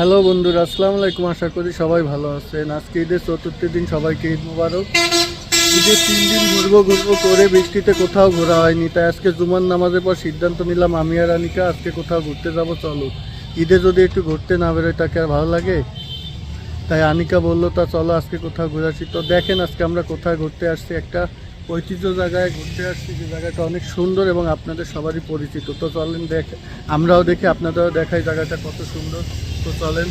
Hello বন্ধুরা, আসসালামু আলাইকুম। আশা করি সবাই ভালো আছেন। আজকে ঈদের চতুর্থ দিন, সবাইকে ঈদ মুবারক। ঈদের তিন দিন ঘুরবো ঘুরবো করে বৃষ্টিতে কোথাও ঘোরা হয়নি। তাই আজকে জুমার নামাজের পর সিদ্ধান্ত নিলাম, আমি আর আনিকা আজকে কোথাও ঘুরতে যাব, চলো। ঈদে যদি একটু ঘুরতে না বেরোয়, তাকে আর ভালো লাগে? তাই আনিকা বলল, তা চলো আজকে কোথাও ঘুরে আসি। তো দেখেন আজকে আমরা কোথায় ঘুরতে আসছি একটা ঐতিহ্য জায়গায় ঘুরতে আসছি, যে জায়গাটা অনেক সুন্দর এবং আপনাদের সবারই পরিচিত। তো চলেন দেখ আমরাও দেখি, আপনাদেরও দেখাই জায়গাটা কত সুন্দর। তো চলেন,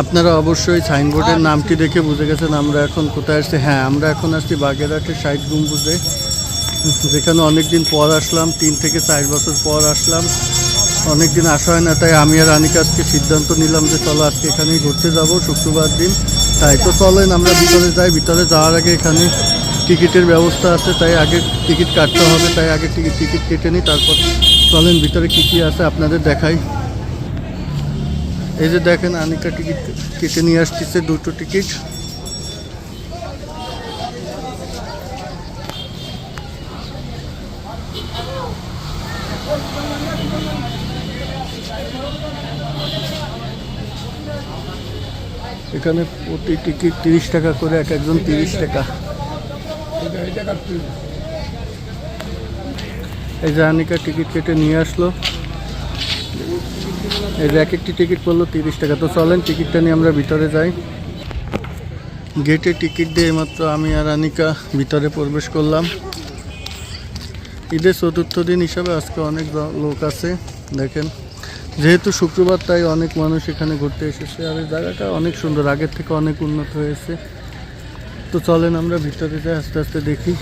আপনারা অবশ্যই সাইনবোর্ডের নামটি দেখে বুঝে গেছেন, আমরা এখন কোথায় আসছি? হ্যাঁ আমরা এখন আসছি বাগেরহাটের সাইড গম্বুজে, যেখানে অনেক দিন পর আসলাম, তিন থেকে চার বছর পর আসলাম। অনেক দিন আসা হয় না, তাই আমি আর আনিকা আজকে সিদ্ধান্ত নিলাম যে চলো আজকে এখানেই ঘুরতে যাব, শুক্রবার দিন। তাই তো চলেন, আমরা ভিতরে যাই, ভিতরে যাওয়ার আগে এখানে টিকিটের ব্যবস্থা আছে, তাই আগে টিকিট কাটতে হবে, তাই আগে টিকিট টিকিট কেটে নিই, তারপর চলেন, ভিতরে কী কী আছে আপনাদের দেখাই। এই যে দেখেন, আনিকা টিকিট কেটে নিয়ে আসতেছে দুটো টিকিট। এখানে প্রতি টিকিট তিরিশ টাকা করে, এক একজন তিরিশ টাকা। এই যে আনিকা টিকিট কেটে নিয়ে আসলো। এই যে এক একটি টিকিট পড়ল তিরিশ টাকা। তো চলেন, টিকিটটা নিয়ে আমরা ভিতরে যাই। গেটে টিকিট দিয়ে মাত্র আমি আর আনিকা ভিতরে প্রবেশ করলাম। ঈদের চতুর্থ দিন হিসাবে আজকে অনেক লোক আছে, দেখেন। যেহেতু শুক্রবার, তাই অনেক মানুষ এখানে ঘুরতে এসেছে। আর এই জায়গাটা অনেক সুন্দর, আগের থেকে অনেক উন্নত হয়েছে। তো চলেন আমরা ভিতরে যাই, আস্তে আস্তে দেখি।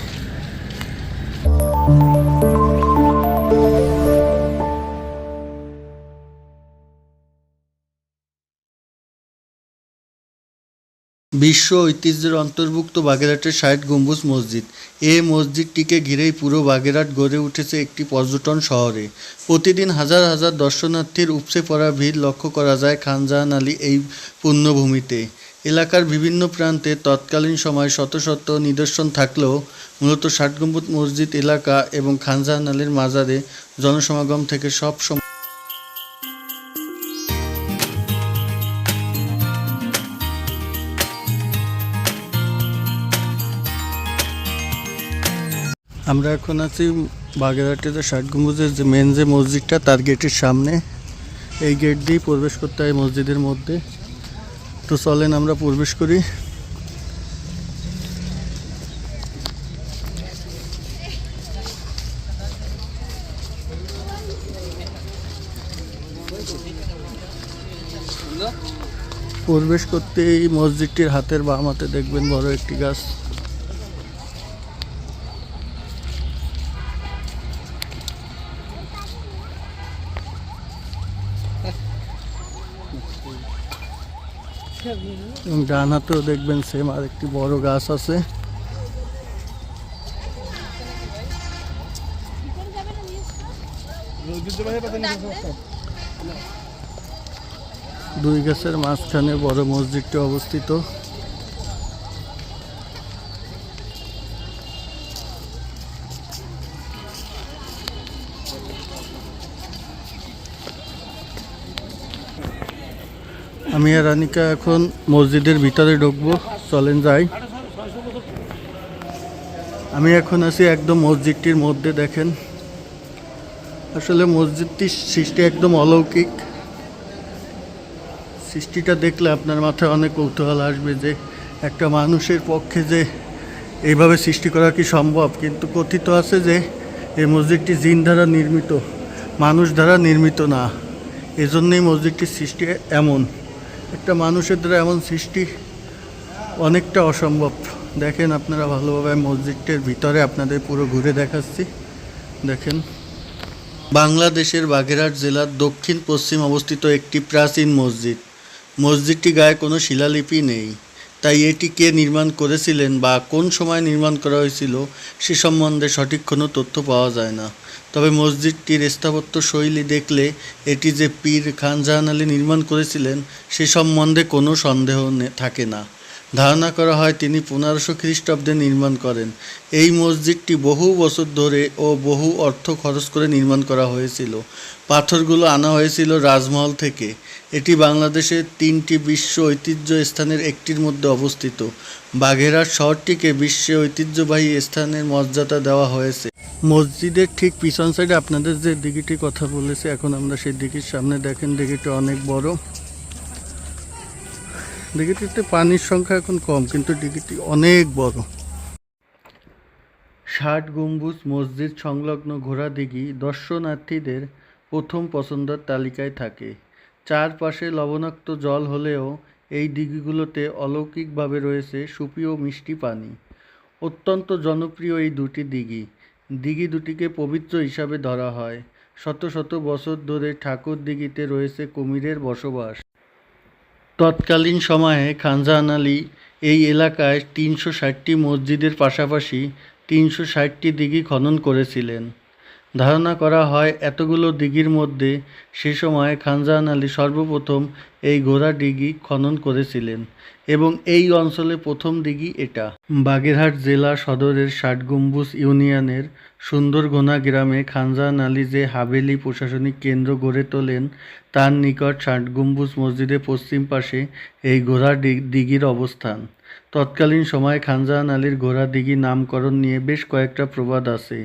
বিশ্ব ঐতিহ্যের অন্তর্ভুক্ত বাগেরহাটের ষাট গম্বুজ মসজিদ। এ মসজিদটিকে ঘিরেই পুরো বাগেরহাট গড়ে উঠেছে একটি পর্যটন শহরে। প্রতিদিন হাজার হাজার দর্শনার্থীর উপচে পড়া ভিড় লক্ষ্য করা যায় খানজাহান আলী এই পুণ্যভূমিতে। এলাকার বিভিন্ন প্রান্তে তৎকালীন সময় শত শত নিদর্শন থাকলেও মূলত ষাট গম্বুজ মসজিদ এলাকা এবং খানজাহান আলীর মাজারে জনসমাগম থেকে সব সময় আমরা এখন আছি বাগেরহাটের যে ষাট গম্বুজের যে মেন যে মসজিদটা, তার গেটের সামনে। এই গেট দিয়েই প্রবেশ করতে হয় মসজিদের মধ্যে। তো চলেন আমরা প্রবেশ করি। প্রবেশ করতেই মসজিদটির হাতের বাম হাতে দেখবেন বড় একটি গাছ। ডান হাতেও দেখবেন সেম আর একটি বড় গাছ আছে। দুই গাছের মাঝখানে বড় মসজিদটি অবস্থিত। আমি আর রানিকা এখন মসজিদের ভিতরে ঢুকবো। চলেন যাই। আমি এখন আছি একদম মসজিদটির মধ্যে, দেখেন। আসলে মসজিদটির সৃষ্টি একদম অলৌকিক। সৃষ্টিটা দেখলে আপনার মাথায় অনেক কৌতূহল আসবে যে একটা মানুষের পক্ষে যে এইভাবে সৃষ্টি করা কি সম্ভব? কিন্তু কথিত আছে যে এই মসজিদটি জিন দ্বারা নির্মিত, মানুষ দ্বারা নির্মিত না। এজন্যই মসজিদটির সৃষ্টি এমন। একটা মানুষের দ্বারা এমন সৃষ্টি অনেকটা অসম্ভব। দেখেন আপনারা ভালোভাবে মসজিদটির ভিতরে আপনাদের পুরো ঘুরে দেখাচ্ছি। দেখেন, বাংলাদেশের বাগেরহাট জেলার দক্ষিণ পশ্চিম অবস্থিত একটি প্রাচীন মসজিদ। মসজিদটি গায়ে কোনো শিলালিপি নেই। তাই এটি কে নির্মাণ করেছিলেন বা কোন সময় নির্মাণ করা হয়েছিল সে সম্বন্ধে সঠিক কোনো তথ্য পাওয়া যায় না। তবে মসজিদটির স্থাপত্য শৈলী দেখলে এটি যে পীর খানজাহান আলী নির্মাণ করেছিলেন সে সম্বন্ধে কোনো সন্দেহ থাকে না। ধারণা করা হয় তিনি পনেরোশো খ্রিস্টাব্দে নির্মাণ করেন। এই মসজিদটি বহু বছর ধরে ও বহু অর্থ খরচ করে নির্মাণ করা হয়েছিল। পাথরগুলো আনা হয়েছিল রাজমহল থেকে। এটি বাংলাদেশের তিনটি বিশ্ব ঐতিহ্য স্থানের একটির মধ্যে অবস্থিত। বাঘেরহাট শহরটিকে বিশ্বে ঐতিহ্যবাহী স্থানের মর্যাদা দেওয়া হয়েছে। মসজিদের ঠিক পিছন সাইডে আপনাদের যে দিঘিটির কথা বলেছে, এখন আমরা সেই দিঘির সামনে দেখেন দিঘিটি অনেক বড়। দিঘিটিতে পানির সংখ্যা এখন কম, কিন্তু দিঘিটি অনেক বড়। ষাট গম্বুজ মসজিদ সংলগ্ন ঘোড়া দিঘি দর্শনার্থীদের প্রথম পছন্দের তালিকায় থাকে। চারপাশে লবণাক্ত জল হলেও এই দিঘিগুলোতে অলৌকিকভাবে রয়েছে সুপি ও মিষ্টি পানি। অত্যন্ত জনপ্রিয় এই দুটি দিঘি। দিঘি দুটিকে পবিত্র হিসাবে ধরা হয়। শত শত বছর ধরে ঠাকুর দিঘিতে রয়েছে কুমিরের বসবাস। তৎকালীন সময়ে খানজাহান আলী এই এলাকায় তিনশো ষাটটি মসজিদের পাশাপাশি তিনশো ষাটটি দিঘি খনন করেছিলেন। ধারণা করা হয় এতগুলো দিঘির মধ্যে সে সময় খানজাহান আলী সর্বপ্রথম এই ঘোড়া দিঘি খনন করেছিলেন এবং এই অঞ্চলে প্রথম দিঘি এটা। বাগেরহাট জেলা সদরের ষাট গম্বুজ ইউনিয়নের সুন্দরগোনা গ্রামে খানজাহান আলী যে হাভেলি প্রশাসনিক কেন্দ্র গড়ে তোলেন, তার নিকট ষাট গম্বুজ মসজিদের পশ্চিম পাশে এই ঘোড়া দিঘির অবস্থান। তৎকালীন সময়ে খানজাহান আলীর ঘোড়া দিঘি নামকরণ নিয়ে বেশ কয়েকটা প্রবাদ আছে।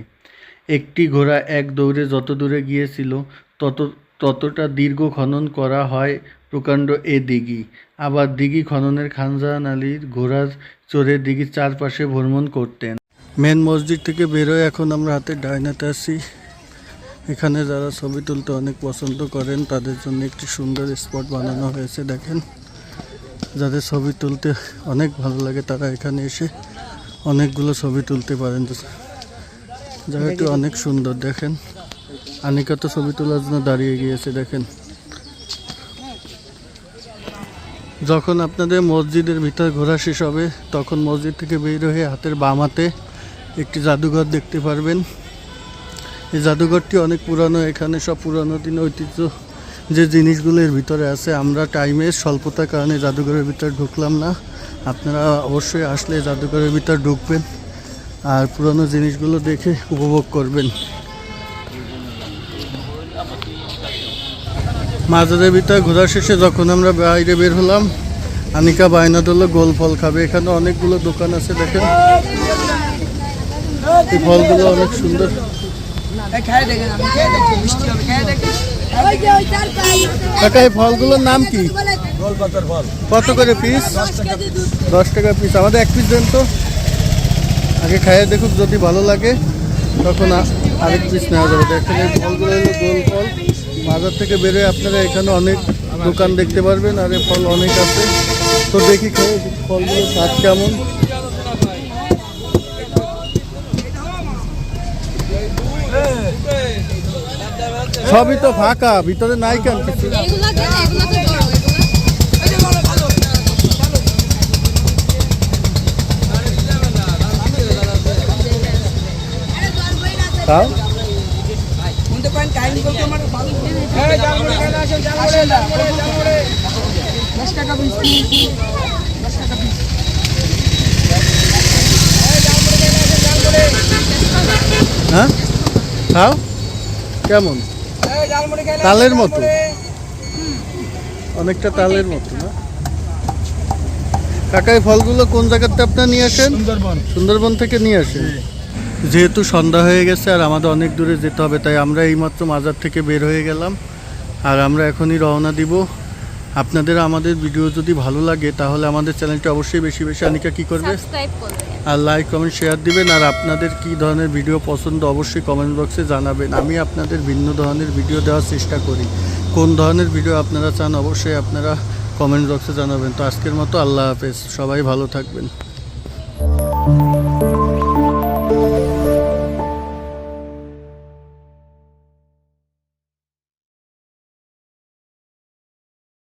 একটি ঘোড়া এক দৌড়ে যত দূরে গিয়েছিল, তত, ততটা দীর্ঘ খনন করা হয় প্রকাণ্ড এ দিঘি। আবার দিঘি খননের খানজাহান আলীর ঘোড়ার চড়ে দিঘির চারপাশে ভ্রমণ করতেন। মেন মসজিদ থেকে বেরোয় এখন আমরা হাতে ডাইনাতে আসি এখানে যারা ছবি তুলতে অনেক পছন্দ করেন, তাদের জন্য একটি সুন্দর স্পট বানানো হয়েছে, দেখেন। যাদের ছবি তুলতে অনেক ভালো লাগে, তারা এখানে এসে অনেকগুলো ছবি তুলতে পারেন। জায়গাটি অনেক সুন্দর দেখেন। আনিকা তো ছবি তোলার জন্য দাঁড়িয়ে গিয়েছে দেখেন। যখন আপনাদের মসজিদের ভিতর ঘোরা শেষ হবে তখন মসজিদ থেকে বের হয়ে হাতের বাম হাতে একটি জাদুঘর দেখতে পারবেন। এই জাদুঘরটি অনেক পুরানো এখানে সব পুরানো দিন ঐতিহ্য। যে জিনিসগুলো এর ভিতরে আছে আমরা টাইমের স্বল্পতার কারণে জাদুঘরের ভিতরে ঢুকলাম না। আপনারা অবশ্যই আসলে জাদুঘরের ভিতর ঢুকবেন। আর পুরানো জিনিসগুলো দেখে উপভোগ করবেন। মাজারের ভিতরে ঘোরা শেষে যখন আমরা বাইরে বের হলাম আনিকা বায়না দিল গোল ফল খাবে। এখানে অনেকগুলো দোকান আছে দেখেন। এই ফলগুলো অনেক সুন্দর। কাকা এই ফলগুলোর নাম কি? কত করে পিস দশ দশ টাকা পিস আমাদের এক পিস দেন তো। আগে খাইয়ে দেখুক যদি ভালো লাগে, তখন আরেক পিস নেওয়া যাবে দেখেন এই ফলগুলো হলো গোল ফল। বাজার থেকে বেরোয় আপনারা এখানে অনেক দোকান দেখতে পারবেন, আর এই ফল অনেক আছে। তো দেখি খেয়ে ফলগুলো স্বাদ কেমন। সবই তো ফাঁকা, ভিতরে নাই কেন কিছু? হ্যাঁ? খাও কেমন? এই জালমুড়ি খাইলে আসেন, তালের মতো। অনেকটা তালের মতো না? কাকা এই ফলগুলো কোন জায়গাতে আপনার নিয়ে আসেন? সুন্দরবন। সুন্দরবন থেকে নিয়ে আসেন? যেহেতু সন্ধ্যা হয়ে গেছে আর আমাদের অনেক দূরে যেতে হবে তাই আমরা এইমাত্র মাজার থেকে বের হয়ে গেলাম। আর আমরা এখনই রওনা দিব। আপনাদের আমাদের ভিডিও যদি ভালো লাগে তাহলে আমাদের চ্যানেলটি অবশ্যই বেশি বেশি আনিকা কি করবে? আর লাইক কমেন্ট শেয়ার দিবেন। আর আপনাদের কি ধরনের ভিডিও পছন্দ অবশ্যই কমেন্ট বক্সে জানাবেন। আমি আপনাদের ভিন্ন ধরনের ভিডিও দেওয়ার চেষ্টা করি। কোন ধরনের ভিডিও আপনারা চান অবশ্যই আপনারা কমেন্ট বক্সে জানাবেন। তো আজকের মতো আল্লাহ হাফেজ। সবাই ভালো থাকবেন।